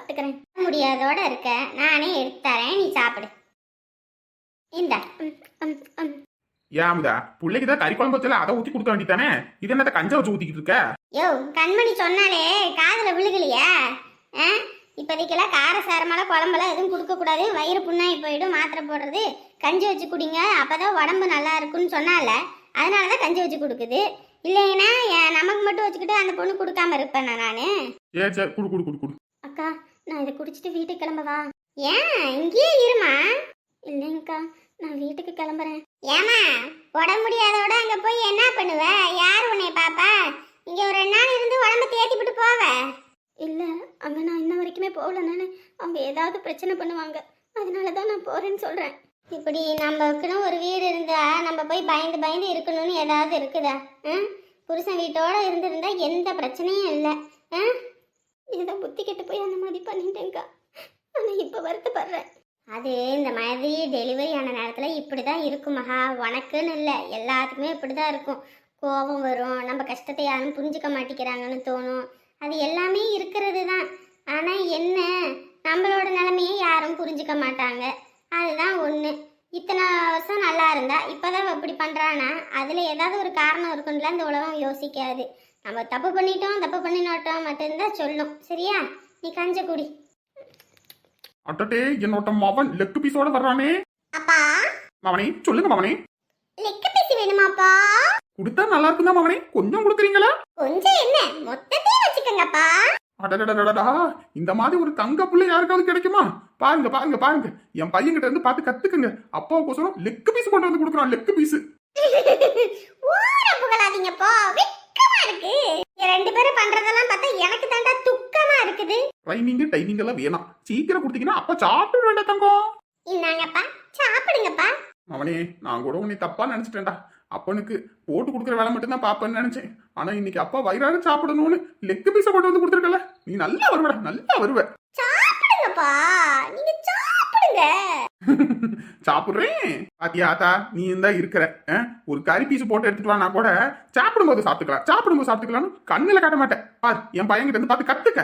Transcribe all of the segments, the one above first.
சாப்பிட்டுக்கிறேன் முடியாதோட இருக்க. நானே எடுத்து தரேன். நீ சாப்பிடு. இந்த. ஏமுதா பிள்ளைக்கு தான் கறி குழம்பு வச்சல அதை ஊத்தி கொடுக்க வேண்டியதானே இது என்னத்த கஞ்சா வச்சு ஊத்திக்கிட்டு இருக்க? யோ கண்மணி சொன்னாலே காதுல விழுகலையா? இப்போதைக்கெல்லாம் காரசாரமெல்லாம் குழம்பெல்லாம் எதுவும் கொடுக்கக்கூடாது வயிறு புண்ணாகி போயிடும். மாத்திரை போடுறது. கஞ்சி வச்சு குடிங்க. அப்பதான் உடம்பு நல்லா இருக்குன்னு சொன்னால. அதனால தான் கஞ்சி வச்சு கொடுக்குது. இல்லைங்கன்னா என் நமக்கு மட்டும் வச்சுக்கிட்டு அந்த பொண்ணு கொடுக்காம இருப்பேன் நான்? ஏ சரி குடு குடு குடு குடு. அக்கா நான் இதை குடிச்சிட்டு வீட்டுக்கு கிளம்பவா ஏன்? இங்கேயே இருமா. இல்லைங்கக்கா நான் வீட்டுக்கு கிளம்புறேன். ஏமா உடம்பு முடியாதோட அங்க போய் என்ன பண்ணுவ? யார் உன்னை பாப்பா? இங்க ஒரு ரெண்டு நாள் இருந்து உடம்ப தேத்திவிட்டு போவ. இல்ல அங்க நான் இன்ன வரைக்குமே போகல நானு அவங்க ஏதாவது பிரச்சனை பண்ணுவாங்க. அதனால தான் நான் போறேன்னு சொல்றேன். இப்படி நமக்குன்னு ஒரு வீடு இருந்தா நம்ம போய் பயந்து பயந்து இருக்கணும்னு ஏதாவது இருக்குதா? புருஷன் வீட்டோட இருந்திருந்தா எந்த பிரச்சனையும் இல்லை. ஆ ஏதோ புத்தி கெட்டு போய் அந்த மாதிரி பண்ணிட்டேங்க்கா ஆனால் இப்போ வருத்தப்படுறேன். அது இந்த மாதிரி டெலிவரி ஆன நேரத்தில் இப்படி தான் இருக்கும் மகா. உனக்குன்னு இல்லை. எல்லாத்துக்குமே இப்படி தான் இருக்கும். கோபம் வரும். நம்ம கஷ்டத்தை யாரும் புரிஞ்சுக்க மாட்டேங்கிறாங்கன்னு தோணும். அது எல்லாமே இருக்கிறது தான் ஆனால் என்ன? நம்மளோட நிலைமையை யாரும் புரிஞ்சுக்க மாட்டாங்க. அதுதான் ஒன்று இத்தனை வருஷம் நல்லா இருந்தா இப்போதான் இப்படி பண்ணுறானா அதில் ஏதாவது ஒரு காரணம் இருக்குன்னுலாம் இந்த உலகம் யோசிக்காது. நம்ம தப்பு பண்ணிட்டோம் தப்பு பண்ணினோட்டோம் மட்டும்தான் சொல்லும் சரியா? நீ கஞ்ச குடி. அட்டட்டே என்னோட மவன் லெக் பீஸோட வர்றானே. அப்பா? மவனே சொல்லுங்க மவனே. லெக்க பேசி வேணுமாப்பா கொடுத்தா நல்லா இருக்குதா மவனே. கொஞ்சம் கொடுக்குறீங்களா? கொஞ்சம் என்ன? மொத்தத்தையும் வச்சுக்கோங்கப்பா அடடடடடா இந்த மாதிரி ஒரு தங்க புள்ளை யாருக்காவது கிடைக்குமா? பாருங்க பாருங்க பாருங்க. என் பையன் கிட்ட இருந்து பார்த்து கத்துக்குங்க. அப்பாவுக்கோசரம் லெக் பீஸ் கொண்டு வந்து கொடுக்குறான் லெக் பீஸ் ஊர புகழாதீங்கப்பா வெக்கமா இருக்கு இங்க ரெண்டு பேரும் பண்றதெல்லாம் பார்த்தா எனக்கு தாண்டா துக்கமா ட்ரைனிங் டைனிங் எல்லாம் வேணாம். சீக்கிரம் கொடுத்தீங்கன்னா அப்பா சாப்பிட வேண்டாம் தங்கம். இந்தாங்கப்பா சாப்பிடுங்கப்பா. அவனே நான் கூட உன்னை தப்பா நினைச்சிட்டேன்டா. அப்பனுக்கு போட்டு கொடுக்குற வேலை மட்டும்தான் பாப்பேன்னு நினைச்சேன். ஆனா இன்னைக்கு அப்பா வயிறார சாப்பிடணும்னு லெக் பீஸ கொண்டு வந்து கொடுத்துருக்கல. நீ நல்லா வருவடா நல்லா வருவ. சாப்பிடுங்கப்பா. நீங்க சாப்பிடுங்க. சாப்பிடுறேன். பாத்தியா ஆத்தா நீ தான் இருக்கிற? ஒரு கறி பீஸ் போட்டு எடுத்துட்டு வானா கூட சாப்பிடும்போது சாப்பிட்டுக்கலாம். சாப்பிடும்போது சாப்பிட்டுக்கலாம்னு கண்ணுல காட்ட மாட்டேன். பார் என் பையன் கிட்ட இருந்து பார்த்து கத்துக்க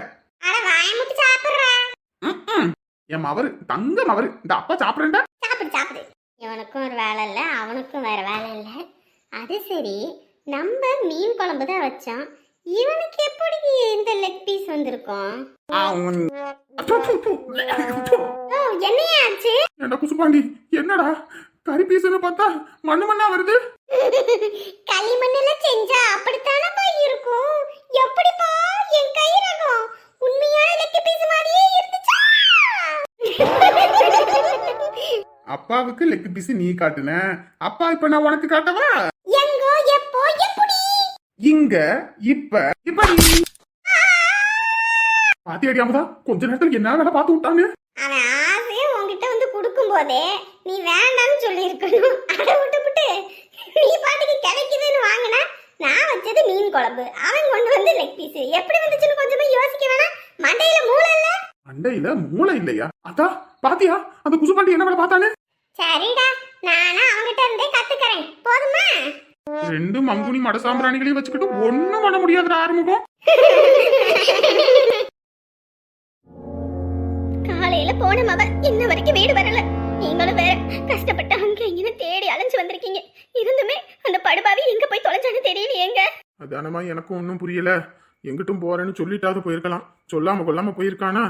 அட வாய முட்டு சாப்பிடுறேன் ம்ம். என் மவரு தங்கம் அவரு இந்த அப்பா சாப்பிடுறேன்டா. சாப்பிடு சாப்பிடு. இவனுக்கும் ஒரு வேலை இல்லை அவனுக்கும் வேற வேலை இல்லை. அது சரி நம்ம மீன் குழம்பு தான் வச்சோம். இவனுக்கு எப்படி இந்த லெக் பீஸ் வந்திருக்கும்? அவன் அப்பு, அப்பு, அப்பு. ஓ என்னையா ஆச்சு ஏண்டா குசுபாண்டி என்னடா? கறி பீஸ்னு பார்த்தா மண்ணு மண்ணா வருது. களிமண்ணுல செஞ்சா அப்பாவுக்கு லெக் பீஸ் நீ காட்டுன. அப்பா இப்ப நான் உனக்கு காட்டவா? எங்கோ எப்போ எப்படி? இங்க இப்ப இப்ப நீ பாத்தியாடி அமுதா கொஞ்ச நேரத்துல என்ன வேலை பார்த்து விட்டாங்க அவன் ஆசையை உன்கிட்ட வந்து கொடுக்கும் போதே நீ வேண்டாம்னு சொல்லியிருக்கணும். அதை விட்டுப்புட்டு நீ பாட்டுக்கு கிடைக்குதுன்னு வாங்கினா நான் வச்சது மீன் குழம்பு. அவன் கொண்டு வந்து லெக் பீஸ் எப்படி வந்துச்சுன்னு கொஞ்சமா யோசிக்க வேணாம். மண்டையில மூளை இல்ல? அண்டையில மூளை இல்லையா? அதா பாத்தியா? அந்த குசுபாண்டி என்ன வேலை பார்த்தானே? சரிடா நானும் அவங்கிட்ட இருந்தே கத்துக்கிறேன். போதுமா? ரெண்டு மங்குனி மட சாம்பிராணிகளையும் வச்சுக்கிட்டு ஒண்ணும் பண்ண முடியாதுடா ஆறுமுகம். காலையில போன மவ இன்ன வரைக்கும் வீடு வரல. நீங்களும் வேற கஷ்டப்பட்டு அங்க இங்க தேடி அலைஞ்சு வந்திருக்கீங்க. இருந்துமே அந்த படுபாவி எங்க போய் தொலைஞ்சான்னு தெரியலையேங்க அதானமா எனக்கும் ஒன்றும் புரியல. எங்கிட்டும் போறேன்னு சொல்லிட்டாவது போயிருக்கலாம். சொல்லாம கொள்ளாம போயிருக்கானா?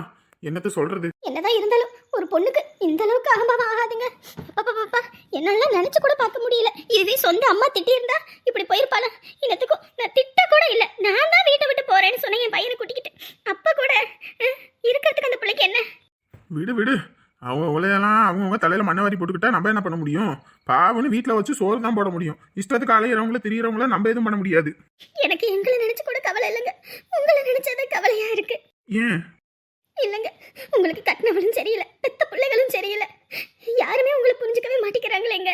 என்னத்த சொல்றது? என்னதான் இருந்தாலும் ஒரு பொண்ணுக்கு இந்த அளவுக்கு அகம்பாவம் ஆகாதுங்க. அப்பா என்னால நினைச்சு கூட பார்க்க முடியல. இதுவே சொந்த அம்மா திட்டி இருந்தா இப்படி போயிருப்பாளா? இன்னத்துக்கும் நான் திட்ட கூட இல்ல. நான் தான் வீட்டை விட்டு போறேன்னு சொன்னேன் என் பையனை கூட்டிக்கிட்டு. அப்ப கூட இருக்கிறதுக்கு அந்த பிள்ளைக்கு என்ன? விடு விடு. அவங்க உலையெல்லாம் அவங்கவுங்க தலையில மண்ணை வாரி போட்டுக்கிட்டா நம்ம என்ன பண்ண முடியும்? பாவன்னு வீட்டில் வச்சு சோறு தான் போட முடியும். இஷ்டத்துக்கு அலையிறவங்கள திரியறவங்கள நம்ம எதுவும் பண்ண முடியாது. எனக்கு எங்களை நினைச்சு கூட கவலை இல்லைங்க. உங்களை நினைச்சதே கவலையா இருக்கு. ஏன்? இல்லைங்க உங்களுக்கு கட்டினவளும் சரியில்லை பெத்த பிள்ளைகளும் சரியில்லை. யாருமே உங்களை புரிஞ்சுக்கவே மாட்டேங்கிறாங்களேங்க.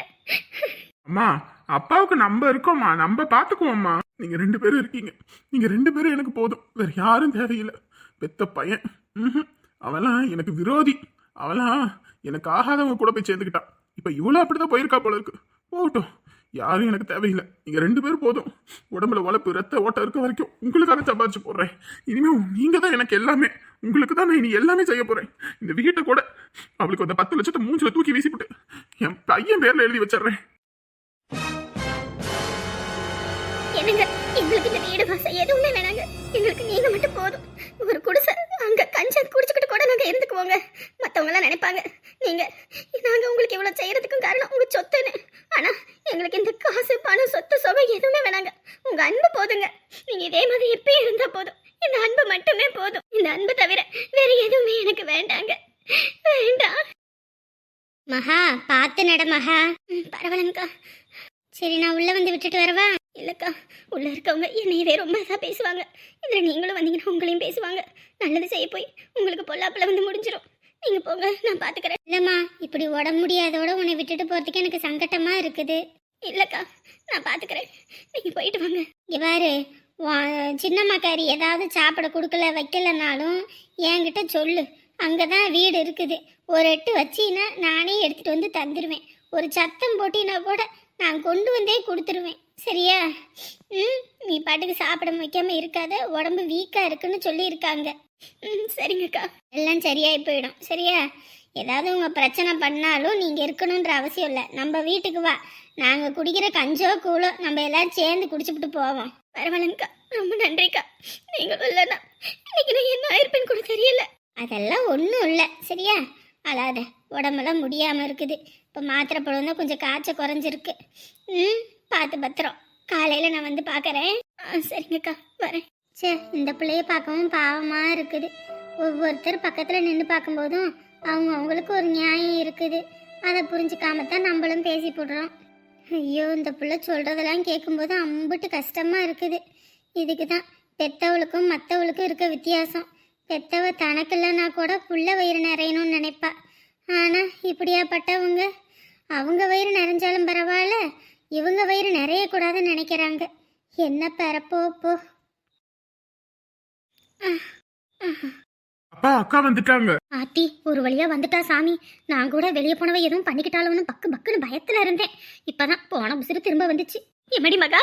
அம்மா அப்பாவுக்கு நம்ம இருக்கோம்மா நம்ம பார்த்துக்குவோம்மா நீங்க ரெண்டு பேரும் இருக்கீங்க. நீங்க ரெண்டு பேரும் எனக்கு போதும். வேற யாரும் தேவையில்லை. பெத்த பையன் ம்ஹும். எனக்கு விரோதி. அவெல்லாம் எனக்கு ஆகாதவங்க கூட போய் சேர்ந்துக்கிட்டான். இப்போ இவ்வளோ அப்படி அப்படிதான் போயிருக்கா போல இருக்கு. போகட்டும். யாரும் எனக்கு தேவையில்லை. நீங்கள் ரெண்டு பேரும் போதும். உடம்புல உழப்பு ரத்த ஓட்டம் இருக்க வரைக்கும் உங்களுக்காக சம்பாதிச்சு போடுறேன். இனிமேல் நீங்கள் தான் எனக்கு எல்லாமே. உங்களுக்கு தான் நான் இனி எல்லாமே செய்ய போறேன். இந்த வீட்டை கூட அவளுக்கு அந்த பத்து லட்சத்தை மூஞ்சில தூக்கி வீசிவிட்டு என் பையன் பேர்ல எழுதி வச்சிடுறேன். என்னங்க எங்களுக்கு இந்த வீடு வாசம் எதுவுமே வேணாங்க எங்களுக்கு நீங்க மட்டும் போதும். ஒரு குடிசை அங்க கஞ்சா குடிச்சுக்கிட்டு கூட நாங்க இருந்துக்குவோங்க. மத்தவங்க எல்லாம் நினைப்பாங்க நீங்க நாங்க உங்களுக்கு இவ்வளவு செய்யறதுக்கும் காரணம் உங்க சொத்துன்னு. ஆனா எங்களுக்கு இந்த காசு பணம் சொத்து சுவை எதுவுமே வேணாங்க. உங்க அன்பு போதுங்க. நீங்க இதே மாதிரி எப்பயும் இருந்தா போதும். இந்த அன்பு மட்டுமே போதும். இந்த அன்பு தவிர வேற எதுவுமே எனக்கு வேண்டாங்க. வேண்டாம். மகா பார்த்து நட மகா. பரவாயில்லங்கக்கா சரி நான் உள்ள வந்து விட்டுட்டு வரவா? இல்லக்கா உள்ள இருக்கவங்க என்னையவே ரொம்ப இதா பேசுவாங்க. இதுல நீங்களும் வந்தீங்கன்னா உங்களையும் பேசுவாங்க. நல்லது செய்ய போய் உங்களுக்கு பொல்லாப்புல வந்து முடிஞ்சிரும். நீங்க போங்க நான் பாத்துக்கிறேன். இல்லம்மா இப்படி உடம்பு முடியாதோட உன்னை விட்டுட்டு போறதுக்கு எனக்கு சங்கட்டமா இருக்குது. இல்லக்கா நான் பாத்துக்கிறேன். நீங்க போயிட்டு வாங்க. உன் சின்னம்மாக்காரி ஏதாவது சாப்பிட கொடுக்கல வைக்கலனாலும் என்கிட்ட சொல்லு. அங்கே தான் வீடு இருக்குது. ஒரு எட்டு வச்சின்னா நானே எடுத்துகிட்டு வந்து தந்துடுவேன் ஒரு சத்தம் போட்டினா கூட நான் கொண்டு வந்தே கொடுத்துருவேன். சரியா? ம் நீ பாட்டுக்கு சாப்பிட வைக்காமல் இருக்காத. உடம்பு வீக்காக இருக்குன்னு சொல்லியிருக்காங்க. ம் சரிங்கக்கா. எல்லாம் சரியாகி போயிடும். சரியா? ஏதாவது உங்கள் பிரச்சனை பண்ணாலும் நீங்கள் இருக்கணுன்ற அவசியம் இல்லை. நம்ம வீட்டுக்கு வா. நாங்கள் குடிக்கிற கஞ்சோ கூழோ நம்ம எல்லாம் சேர்ந்து குடிச்சுப்புட்டு போவோம். பரவாயில்லங்கக்கா ரொம்ப நன்றிக்கா. நீங்கள் இல்லைன்னா இன்னைக்கு நான் என்ன ஆயிருப்பேன்னு கூட தெரியல. அதெல்லாம் ஒன்றும் இல்லை. சரியா? அழாத. உடம்பெல்லாம் முடியாமல் இருக்குது. இப்போ மாத்திரை போடுவோம் தான் கொஞ்சம் காய்ச்சல் குறைஞ்சிருக்கு. ம் பார்த்து பத்திரம். காலையில் நான் வந்து பார்க்குறேன். ஆ சரிங்கக்கா. வரேன். சே இந்த பிள்ளைய பார்க்கவும் பாவமாக இருக்குது. ஒவ்வொருத்தர் பக்கத்தில் நின்று பார்க்கும்போதும் அவங்க அவங்களுக்கு ஒரு நியாயம் இருக்குது. அதை புரிஞ்சுக்காம தான் நம்மளும் பேசி போடுறோம். ஐயோ இந்த பிள்ளை சொல்கிறதெல்லாம் கேட்கும்போது அம்புட்டு கஷ்டமாக இருக்குது. இதுக்கு தான் பெத்தவளுக்கும் மற்றவளுக்கும் இருக்க வித்தியாசம். பெத்தவ தனக்கு இல்லைன்னா கூட புள்ள வயிறு நிறையணும்னு நினைப்பா. ஆனால் இப்படியாப்பட்டவங்க அவங்க வயிறு நிறைஞ்சாலும் பரவாயில்ல இவங்க வயிறு நிறையக்கூடாதுன்னு நினைக்கிறாங்க. என்ன பெறப்போ போ. அப்பா அக்கா வந்துட்டாங்க. ஆத்தி ஒரு வழியா வந்துட்டா சாமி. நான் கூட வெளியே போனவ எதுவும் பண்ணிக்கிட்டாலும் பக்கு பக்குன்னு பயத்துல இருந்தேன். இப்பதான் போன உசுறு திரும்ப வந்துச்சு. எமடி மகா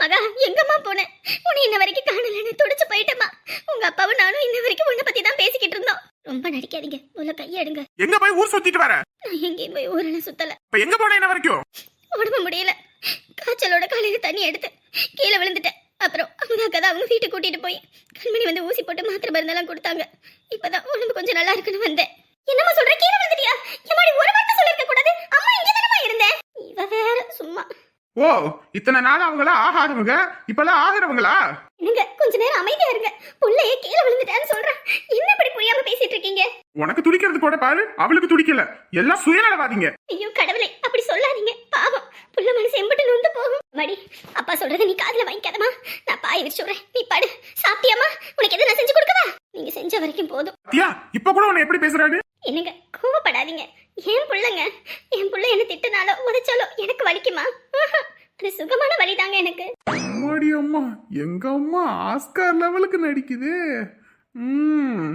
மகா எங்கம்மா போனேன் உன்னை இன்ன வரைக்கும் காணலன்னு துடிச்சு போயிட்டேம்மா. உங்க அப்பாவும் நானும் இன்ன வரைக்கும் உன்னை பத்தி தான் பேசிக்கிட்டு இருந்தோம். ரொம்ப நடிக்காதீங்க. உள்ள கையெடுங்க எங்க போய் ஊர் சுத்திட்டு வர? நான் எங்கேயும் போய் ஊரெல்லாம் சுத்தல. இப்ப எங்க போன என்ன வரைக்கும்? உடம்பு முடியல. காய்ச்சலோட காலையில தண்ணி எடுத்து கீழே விழுந்துட்டேன். அப்புறம் அக்கா தான் அவங்க வீட்டுக்கு கூட்டிட்டு போய் கண்மணி வந்து ஊசி போட்டு மாத்திரை மருந்தெல்லாம் கொடுத்தாங்க இப்பதான் உடம்பு கொஞ்சம் நல்லா இருக்குன்னு வந்தேன் என்னம்மா சொல்ற கீழே விழுந்துட்டியா எம்மாடி ஒரு வார்த்தை சொல்லிருக்க கூடாது அம்மா இங்க தானமா இருந்தேன் இவ வேற சும்மா ஓ இத்தனை நாள் அவங்களா ஆகாதவங்க? இப்பெல்லாம் ஆகிறவங்களா? என்னங்க கொஞ்ச நேரம் அமைதியா இருங்க. புள்ளையே கீழே விழுந்துட்டேன்னு சொல்றேன். என்ன இப்படி புரியாம பேசிட்டு இருக்கீங்க? உனக்கு துடிக்கிறது கூட பாரு அவளுக்கு துடிக்கல. எல்லாம் சுயநலவாதீங்க. ஐயோ கடவுளே அப்படி சொல்லாதீங்க. பாவம். புள்ள மனசு எம்பிட்டு நொந்து போகும். மடி அப்பா சொல்றதை நீ காதுல வாங்கிக்காதமா நான் பாய் விடுறேன். நீ படு. சாப்பிட்டியாமா உனக்கு எது நான் செஞ்சு கொடுக்கவா? நீங்க செஞ்ச வரைக்கும் போதும். பாத்தியா? இப்ப கூட உன்னை எப்படி பேசுறாரு? என்னங்க கோவப்படாதீங்க. ஏன் புள்ளங்க? என் புள்ள என்ன திட்டுனாலோ உதைச்சாலோ எனக்கு வலிக்குமா? அது சுகமான வலிதாங்க எனக்கு. அம்மாடி அம்மா எங்க அம்மா ஆஸ்கார் லெவலுக்கு நடிக்குது. ம்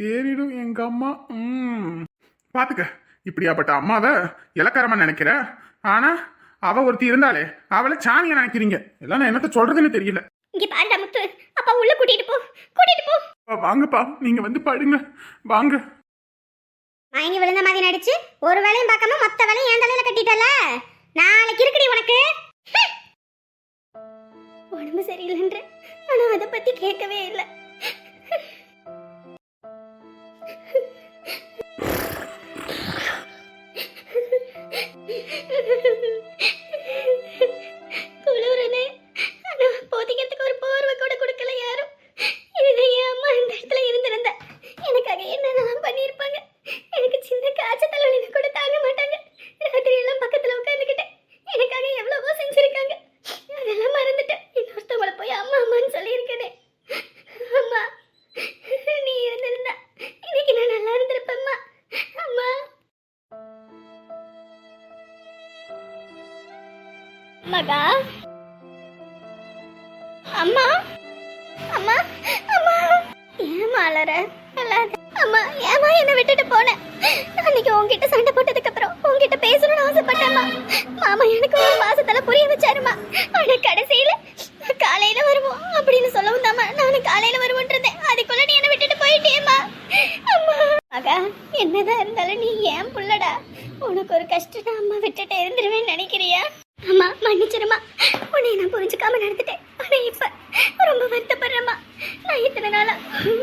தேறிடும் எங்க அம்மா. ம். பாத்துக்க இப்படியாப்பட்ட அம்மாவை இலக்காரமா நினைக்கிற? ஆனா அவ ஒருத்தி இருந்தாலே அவளை சாணியா நினைக்கிறீங்க. எல்லாம் நான் என்னத்த சொல்றதுன்னு தெரியல. இங்க பாருடா முத்து அப்பா உள்ள கூட்டிட்டு போ கூட்டிட்டு போ. வாங்கப்பா நீங்க வந்து படுங்க. வாங்க. மயங்கி விழுந்த மாதிரி நடிச்சு ஒரு வேலையும் பார்க்காம மொத்த வேலையும் என் தலையில கட்டிட்டல. நாளைக்கு இருக்குடி உனக்கு. உடம்பு சரியில்லைன்ற ஆனா அதை பத்தி கேட்கவே இல்லை. மகா அம்மா. அம்மா. அம்மா. ஏமா அலற? அழாத. அம்மா ஏமா என்ன விட்டுட்டு போன? அன்னைக்கு உன்கிட்ட சண்டை போட்டதுக்கு அப்புறம் உன்கிட்ட பேசணும்னு ஆசைப்பட்டேம்மா மாமா எனக்கு ஒரு மாசத்துல புரிய வச்சாருமா ஆனா கடைசியில காலையில வருவோம் அப்படின்னு சொல்லவும் தாம்மா நானும் காலையில வருவோன்றதேன் அதுக்குள்ள நீ என்ன விட்டுட்டு போயிட்டேம்மா அம்மா. மகா என்னதான் இருந்தாலும் நீ ஏன் புள்ளடா? உனக்கு ஒரு கஷ்டம் அம்மா விட்டுட்டு இருந்துருவேன்னு நினைக்கிறியா? அம்மா மன்னிச்சிருமா உன்னை நான் புரிஞ்சுக்காம நடந்துட்டேன். ஆனால் இப்போ ரொம்ப வருத்தப்படுறேம்மா. நான் இத்தனை நாளாக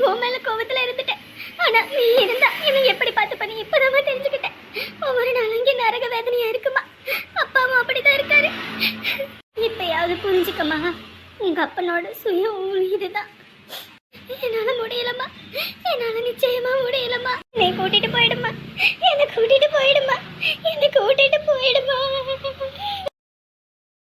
உன் மேலே கோபத்தில் இருந்துட்டேன். ஆனால் நீ இருந்தா இவன் எப்படி பார்த்து பண்ணி இப்பதான் தெரிஞ்சுக்கிட்டேன். ஒவ்வொரு நாளும் இங்கே நரக வேதனையாக இருக்குமா? அப்பாவும் அப்படிதான் இருக்காரு. இப்பயாவது புரிஞ்சுக்கம்மா. உங்கள் அப்பனோட சுய ஊழ் இதுதான். என்னால் முடியலம்மா. என்னால் நிச்சயமாக முடியலம்மா. நீ கூட்டிகிட்டு போயிடுமா